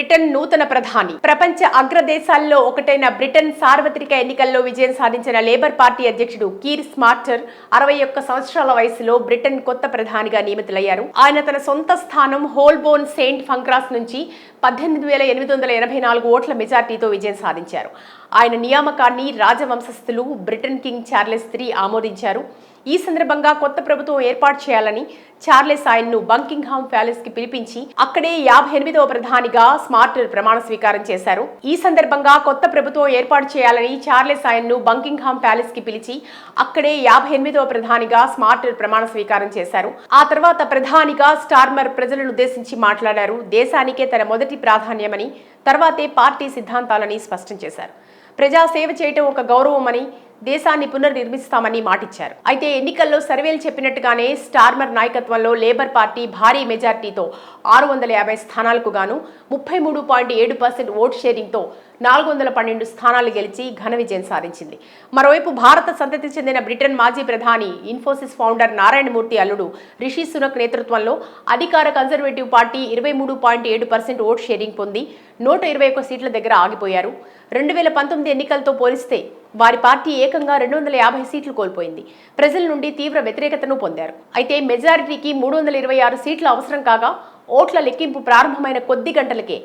Britain నూతన ప్రధాని. ప్రపంచ అగ్రదేశాల్లో ఒకటైన బ్రిటన్ సార్వత్రిక ఎన్నికల్లో విజయం సాధించిన లేబర్ పార్టీ అధ్యక్షుడు కీర్ స్మార్టర్ అరవై ఒక్క సంవత్సరాల వయసులో బ్రిటన్ కొత్త ప్రధానిగా నియమితులయ్యారు. ఆయన తన సొంత స్థానం హోల్బోన్ సెయింట్ ఫంక్రాస్ నుంచి పద్దెనిమిది వేల ఎనిమిది వందల ఎనభై నాలుగు ఓట్ల మెజార్టీతో విజయం సాధించారు. ఆయన నియామకాన్ని రాజవంశస్థులు బ్రిటన్ కింగ్ చార్లెస్ త్రీ ఆమోదించారు. ఈ సందర్భంగా కొత్త ప్రభుత్వం ఏర్పాటు చేయాలని చార్లెస్ ఆయన్ను బంకింగ్హామ్ ప్యాలెస్కి పిలిపించి అక్కడే యాభై ఎనిమిదవ ప్రధానిగా స్మార్టర్ ప్రమాణ స్వీకారం చేశారు. ఈ సందర్భంగా కొత్త ప్రభుత్వం ఏర్పాటు చేయాలని చార్లెస్ ఆయన్ను బంకింగ్హామ్ ప్యాలెస్కి పిలిచి అక్కడే యాభై ఎనిమిదవ ప్రధానిగా స్మార్టర్ ప్రమాణ స్వీకారం చేశారు. ఆ తర్వాత ప్రధానిగా స్టార్మర్ ప్రజలను ఉద్దేశించి మాట్లాడారు. దేశానికే తన మొదటి ప్రాధాన్యమని తర్వాతే పార్టీ సిద్ధాంతాలని స్పష్టం చేశారు. ప్రజా సేవ చేయటం ఒక గౌరవమని దేశాన్ని పునర్నిర్మిస్తామని మాటిచ్చారు. అయితే ఎన్నికల్లో సర్వేలు చెప్పినట్టుగానే స్టార్మర్ నాయకత్వంలో లేబర్ పార్టీ భారీ మెజార్టీతో ఆరు వందల యాభై స్థానాలకు గాను ముప్పై మూడు పాయింట్ ఏడు పర్సెంట్ ఓట్ షేరింగ్తో నాలుగు వందల పన్నెండు స్థానాలు గెలిచి ఘన విజయం సాధించింది. మరోవైపు భారత సంతతి చెందిన బ్రిటన్ మాజీ ప్రధాని ఇన్ఫోసిస్ ఫౌండర్ నారాయణమూర్తి అల్లుడు రిషి సునక్ నేతృత్వంలో అధికార కన్జర్వేటివ్ పార్టీ ఇరవై మూడు పాయింట్ ఏడు పర్సెంట్ ఓట్ షేరింగ్ పొంది నూట ఇరవై ఒక్క సీట్ల దగ్గర ఆగిపోయారు. రెండు వేల పంతొమ్మిది ఎన్నికలతో పోలిస్తే వారి పార్టీ ఏకంగా రెండు వందల యాభై సీట్లు కోల్పోయింది. ప్రజల నుండి తీవ్ర వ్యతిరేకతను పొందారు. అయితే మెజారిటీకి మూడు వందల ఇరవై ఆరు సీట్లు అవసరం కాగా ఓట్ల లెక్కింపు ప్రారంభమైన కొద్ది గంటలకే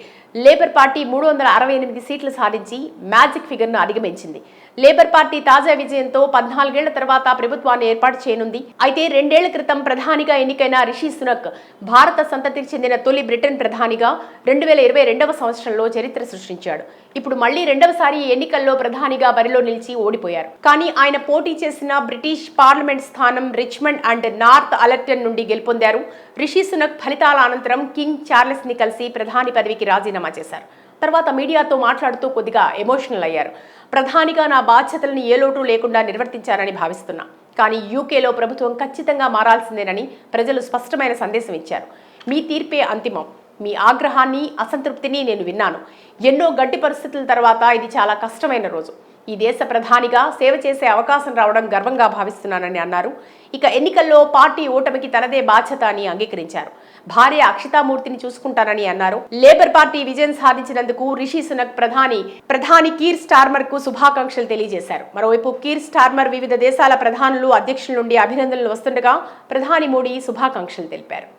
లేబర్ పార్టీ మూడు వందల అరవై ఎనిమిది సీట్లు సాధించి మ్యాజిక్ ఫిగర్ను అధిగమించింది. లేబర్ పార్టీ తాజా విజయంతో పద్నాలుగేళ్ళ తర్వాత ప్రభుత్వాన్ని ఏర్పాటు చేయనుంది. అయితే రెండేళ్ళ క్రితం ప్రధానిగా ఎన్నికైన రిషి సునక్ భారత సంతతికి చెందిన తొలి బ్రిటన్ ప్రధానిగా రెండు వేల ఇరవై రెండవ సంవత్సరంలో చరిత్ర సృష్టించాడు. ఇప్పుడు మళ్ళీ రెండవసారి ఎన్నికల్లో ప్రధానిగా బరిలో నిలిచి ఓడిపోయారు. కానీ ఆయన పోటీ చేసిన బ్రిటిష్ పార్లమెంట్ స్థానం రిచ్మండ్ అండ్ నార్త్ అలర్టన్ నుండి గెలుపొందారు. రిషి సునక్ ఫలితాల అనంతరం కింగ్ చార్లెస్ని కలిసి ప్రధాని పదవికి రాజీనామా చేశారు. తర్వాత మీడియాతో మాట్లాడుతూ కొద్దిగా ఎమోషనల్ అయ్యారు. ప్రధానిగా నా బాధ్యతలను ఏ లోటు లేకుండా నిర్వర్తించారని భావిస్తున్నా. కానీ యూకేలో ప్రభుత్వం ఖచ్చితంగా మారాల్సిందేనని ప్రజలు స్పష్టమైన సందేశం ఇచ్చారు. మీ తీర్పే అంతిమం. మీ ఆగ్రహాన్ని అసంతృప్తిని నేను విన్నాను. ఎన్నో గడ్డి పరిస్థితుల తర్వాత ఇది చాలా కష్టమైన రోజు. ఈ దేశ ప్రధానిగా సేవ చేసే అవకాశం రావడం గర్వంగా భావిస్తున్నానని అన్నారు. ఇక ఎన్నికల్లో పార్టీ ఓటమికి తనదే బాధ్యత అని అంగీకరించారు. భార్య అక్షితామూర్తిని చూసుకుంటానని అన్నారు. లేబర్ పార్టీ విజయం సాధించినందుకు రిషి సునక్ ప్రధాని ప్రధాని కీర్ స్టార్మర్కు శుభాకాంక్షలు తెలియజేశారు. మరోవైపు కీర్ స్టార్మర్ వివిధ దేశాల ప్రధానులు అధ్యక్షుల నుండి అభినందనలు వస్తుండగా ప్రధాని మోడీ శుభాకాంక్షలు తెలిపారు.